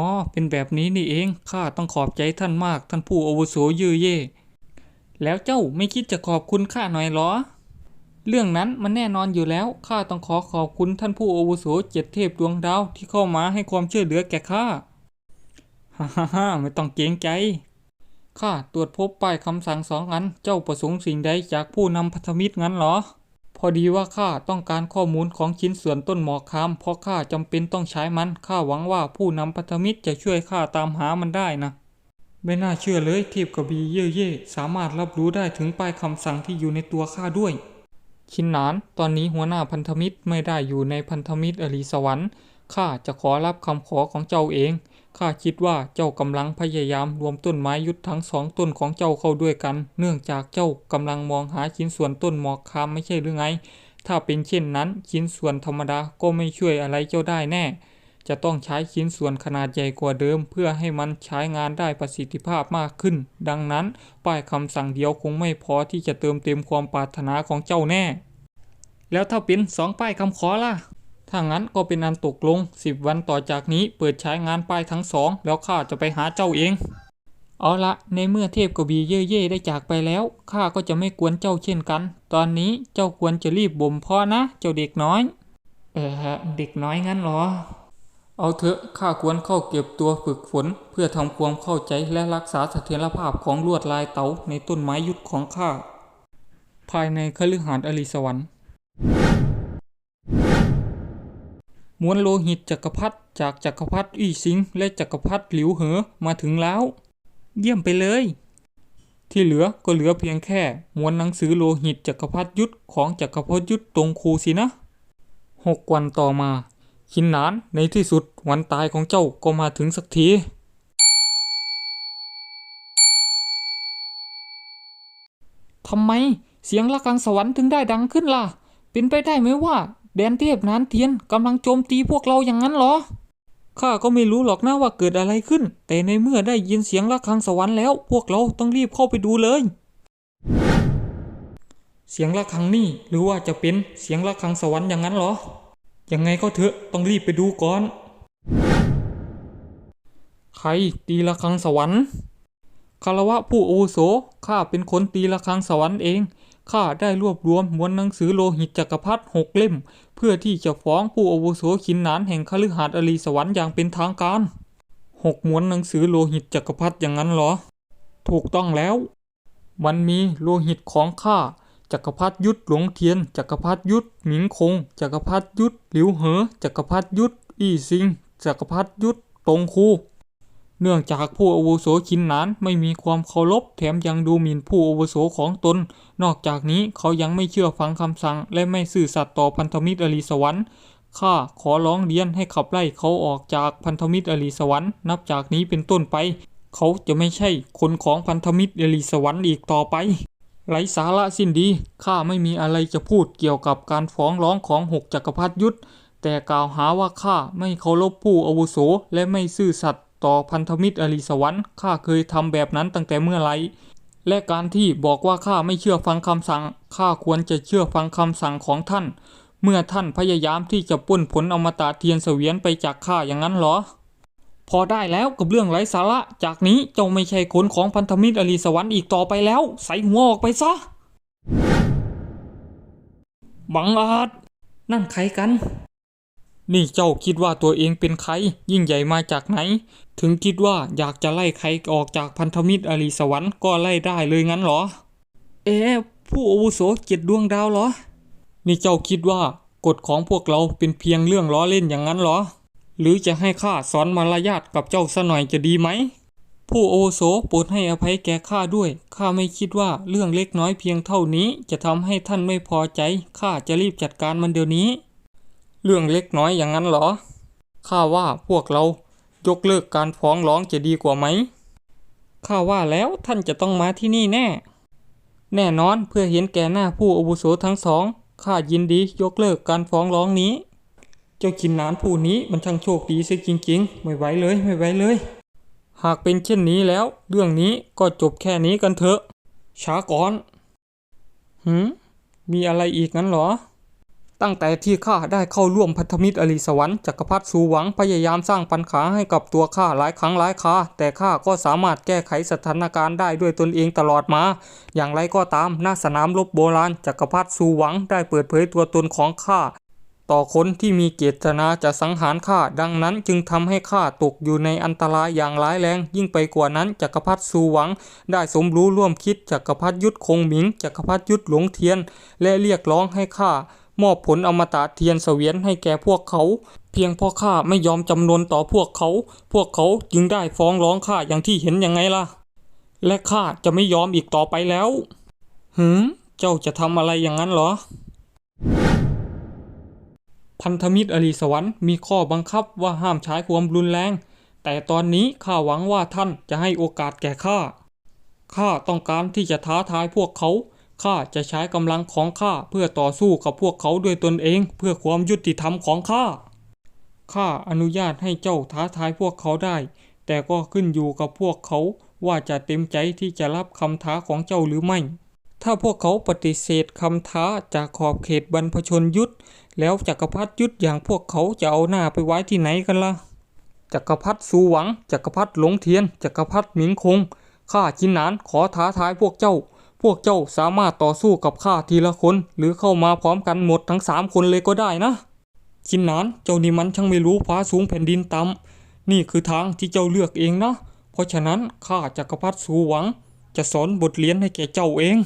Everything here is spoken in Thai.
อ เป็นแบบนี้นี่เอง ข้าต้องขอบใจท่านมาก ท่านผู้อาวุโสยือเย่ แล้วเจ้าไม่คิดจะขอบคุณข้าหน่อยเหรอ เรื่องนั้นมันแน่นอนอยู่แล้ว ข้าต้องขอขอบคุณท่านผู้อาวุโสเจ็ดเทพดวงดาวที่เข้ามาให้ความช่วยเหลือแก่ข้า ฮ่าฮ่าฮ่าไม่ต้องเกรงใจ ข้าตรวจพบป้ายคำสั่งสองอัน เจ้าประสงค์สิ่งใดจากผู้นำพันธมิตรงั้นเหรอ อดีว่าข้าต้องการข้อมูลของชิ้นส่วนต้นหมอกคามเพราะข้าจำเป็นต้องใช้มันข้าหวังว่าผู้นำพันธมิตรจะช่วยข้าตามหามันได้นะ ไม่น่าเชื่อเลยเทพกระบีเย่เย่สามารถรับรู้ได้ถึงป้ายคำสั่งที่อยู่ในตัวข้าด้วย ชินหนาน ตอนนี้หัวหน้าพันธมิตรไม่ได้อยู่ในพันธมิตรอรีสวรรค์ ข้าจะขอรับคำขอของเจ้าเอง ข้าคิดว่าเจ้ากำลังพยายามรวมต้นไม้ยุทธทั้งสองต้นของเจ้าเข้าด้วยกัน เนื่องจากเจ้ากำลังมองหาชิ้นส่วนต้นหมอกคามไม่ใช่หรือไง ถ้าเป็นเช่นนั้นชิ้นส่วนธรรมดาก็ไม่ช่วยอะไรเจ้าได้แน่ จะต้องใช้ชิ้นส่วนขนาดใหญ่กว่าเดิม เพื่อให้มันใช้งานได้ประสิทธิภาพมากขึ้น ดังนั้นป้ายคำสั่งเดียวคงไม่พอที่จะเติมเต็มความปรารถนาของเจ้าแน่ แล้วถ้าเป็นสองป้ายคำขอล่ะ ถ้างั้นก็เป็นอันตกลงสิบวันต่อจากนี้เปิดใช้งานป้ายทั้งสองแล้วข้าจะไปหาเจ้าเอง เอาละในเมื่อเทพกบีเย่เย่ได้จากไปแล้วข้าก็จะไม่กวนเจ้าเช่นกัน ตอนนี้เจ้าควรจะรีบบ่มเพาะนะ เจ้าเด็กน้อย เออเด็กน้อยงั้นเหรอ เอาเถอะข้าควรเข้าเก็บตัวฝึกฝน เพื่อทำความเข้าใจและรักษาเสถียรภาพของลวดลายเต๋าในต้นไม้ยุทธของข้าภายในคฤหาสน์อลิสวรรค์ มวลโลหิตจักรพรรดิจากจักรพรรดิอี้ซิงและจักรพรรดิหลิวเหอมาถึงแล้ว เยี่ยมไปเลย ที่เหลือก็เหลือเพียงแค่มวลหนังสือโลหิตจักรพรรดิยุทธของจักรพรรดิยุทธตรงคูสินะหกวันต่อมา ขินหนานในที่สุดวันตายของเจ้าก็มาถึงสักทีทำไมเสียงระฆังสวรรค์ถึงได้ดังขึ้นล่ะ เป็นไปได้ไหมว่า แดนเทพนานเทียนกำลังโจมตีพวกเราอย่างนั้นเหรอ ข้าก็ไม่รู้หรอกนะว่าเกิดอะไรขึ้น แต่ในเมื่อได้ยินเสียงระฆังสวรรค์แล้ว พวกเราต้องรีบเข้าไปดูเลย เสียงระฆังนี่หรือว่าจะเป็นเสียงระฆังสวรรค์อย่างนั้นเหรอ ยังไงก็เถอะต้องรีบไปดูก่อน ใครตีระฆังสวรรค์คารวะผู้อาวุโสข้าเป็นคนตีระฆังสวรรค์เอง ข้าได้รวบรวมมวลหนังสือโลหิตจักรพรรดิหกเล่ม เพื่อที่จะฟ้องผู้อาวุโสขินนานแห่งคฤหาสน์อลีสวรรค์อย่างเป็นทางการหกมวนหนังสือโลหิตจักรพรรดิอย่างนั้นเหรอ ถูกต้องแล้ว มันมีโลหิตของข้าจักรพรรดิยุทธหลวงเทียน จักรพรรดิยุทธหมิงคง จักรพรรดิยุทธหลิวเหอ จักรพรรดิยุทธอี้ซิง จักรพรรดิยุทธตงคู เนื่องจากผู้อาวุโสชินหนานไม่มีความเคารพแถมยังดูหมิ่นผู้อาวุโสของตน นอกจากนี้เขายังไม่เชื่อฟังคำสั่ง และไม่ซื่อสัตย์ต่อพันธมิตรอลีสวรรค์ข้าขอร้องเรียนให้ขับไล่เขาออกจากพันธมิตรอลีสวรรค์นับจากนี้เป็นต้นไป เขาจะไม่ใช่คนของพันธมิตรอลีสวรรค์อีกต่อไปไร้สาระสิ้นดีข้าไม่มีอะไรจะพูดเกี่ยวกับการฟ้องร้องของหกจักรพรรดิยุทธแต่กล่าวหาว่าข้าไม่เคารพผู้อาวุโสและไม่ซื่อสัตย์ ต่อพันธมิตรอลีสวรรค์ข้าเคยทำแบบนั้นตั้งแต่เมื่อไรและการที่บอกว่าข้าไม่เชื่อฟังคำสั่งข้าควรจะเชื่อฟังคำสั่งของท่าน เมื่อท่านพยายามที่จะป้นผลอมตะเทียนเสวียนไปจากข้าอย่างนั้นเหรอ พอได้แล้วกับเรื่องไร้สาระ จากนี้เจ้าไม่ใช่คนของพันธมิตรอลีสวรรค์อีกต่อไปแล้ว ใส่หัวออกไปซะบังอาจนั่นใครกัน นี่เจ้าคิดว่าตัวเองเป็นใคร ยิ่งใหญ่มาจากไหน ถึงคิดว่าอยากจะไล่ใครออกจากพันธมิตรอลีสวรรค์ก็ไล่ได้เลยงั้นเหรอ เอ๊ผู้อาวุโสเจ็ดดวงดาวเหรอ นี่เจ้าคิดว่ากฎของพวกเราเป็นเพียงเรื่องล้อเล่นอย่างนั้นเหรอ หรือจะให้ข้าสอนมารยาทกับเจ้าซะหน่อยจะดีไหม ผู้โอโสโปรดให้อภัยแก่ข้าด้วย ข้าไม่คิดว่าเรื่องเล็กน้อยเพียงเท่านี้ จะทำให้ท่านไม่พอใจ ข้าจะรีบจัดการมันเดี๋ยวนี้ เรื่องเล็กน้อยอย่างนั้นเหรอ ข้าว่าพวกเรายกเลิกการฟ้องร้องจะดีกว่าไหม ข้าว่าแล้วท่านจะต้องมาที่นี่แน่ แน่นอนเพื่อเห็นแก่หน้าผู้อาวุโสทั้งสอง ข้ายินดียกเลิกการฟ้องร้องนี้ เจ้ากินนานผู้นี้มันช่างโชคดีเสียจริง ๆ ไม่ไหวเลยไม่ไหวเลย หากเป็นเช่นนี้แล้ว เรื่องนี้ก็จบแค่นี้กันเถอะ ช้าก่อนหืมมีอะไรอีกงั้นเหรอ ตั้งแต่ที่ข้าได้เข้าร่วมพันธมิตรอริสวรรค์จักรพรรดิสูหวังพยายามสร้างปัญหาให้กับตัวข้าหลายครั้งหลายคราแต่ข้าก็สามารถแก้ไขสถานการณ์ได้ด้วยตนเองตลอดมา อย่างไรก็ตามณสนามรบโบราณจักรพรรดิสูหวังได้เปิดเผยตัวตนของข้าต่อคนที่มีเจตนาจะสังหารข้าดังนั้นจึงทำให้ข้าตกอยู่ในอันตรายอย่างร้ายแรง ยิ่งไปกว่านั้นจักรพรรดิสูหวัง ได้สมรู้ร่วมคิดจักรพรรดิยุทธคงหมิงจักรพรรดิยุทธหลงเทียน และเรียกร้องให้ข้า มอบผลอมตะเทียนเสวียนให้แก่พวกเขา เพียงเพราะข้าไม่ยอมจำนวนต่อพวกเขา พวกเขาจึงได้ฟ้องร้องข้าอย่างที่เห็นยังไงล่ะ และข้าจะไม่ยอมอีกต่อไปแล้วหืมเจ้าจะทำอะไรอย่างนั้นเหรอ พันธมิตรอริสวรรค์มีข้อบังคับว่าห้ามใช้ความรุนแรง แต่ตอนนี้ข้าหวังว่าท่านจะให้โอกาสแก่ข้าข้าต้องการที่จะท้าทายพวกเขา ข้าจะใช้กำลังของข้าเพื่อต่อสู้กับพวกเขาด้วยตนเอง เพื่อความยุติธรรมของข้า ข้าอนุญาตให้เจ้าท้าทายพวกเขาได้ แต่ก็ขึ้นอยู่กับพวกเขาว่าจะเต็มใจที่จะรับคำท้าของเจ้าหรือไม่ ถ้าพวกเขาปฏิเสธคำท้าจากขอบเขตบรรพชนยุทธ แล้วจักรพรรดิยุทธอย่างพวกเขาจะเอาหน้าไปไว้ที่ไหนกันล่ะ จักรพรรดิสูหวัง จักรพรรดิหลงเทียน จักรพรรดิหมิงคง ข้าชินนานขอท้าทายพวกเจ้า พวกเจ้าสามารถต่อสู้กับข้าทีละคน หรือเข้ามาพร้อมกันหมดทั้งสามคนเลยก็ได้นะชินนานเจ้านี่มันช่างไม่รู้ฟ้าสูงแผ่นดินต่ำนี่คือทางที่เจ้าเลือกเองนะ เพราะฉะนั้นข้าจักรพรรดิสูหวัง จะสอนบทเรียนให้แก่เจ้าเอง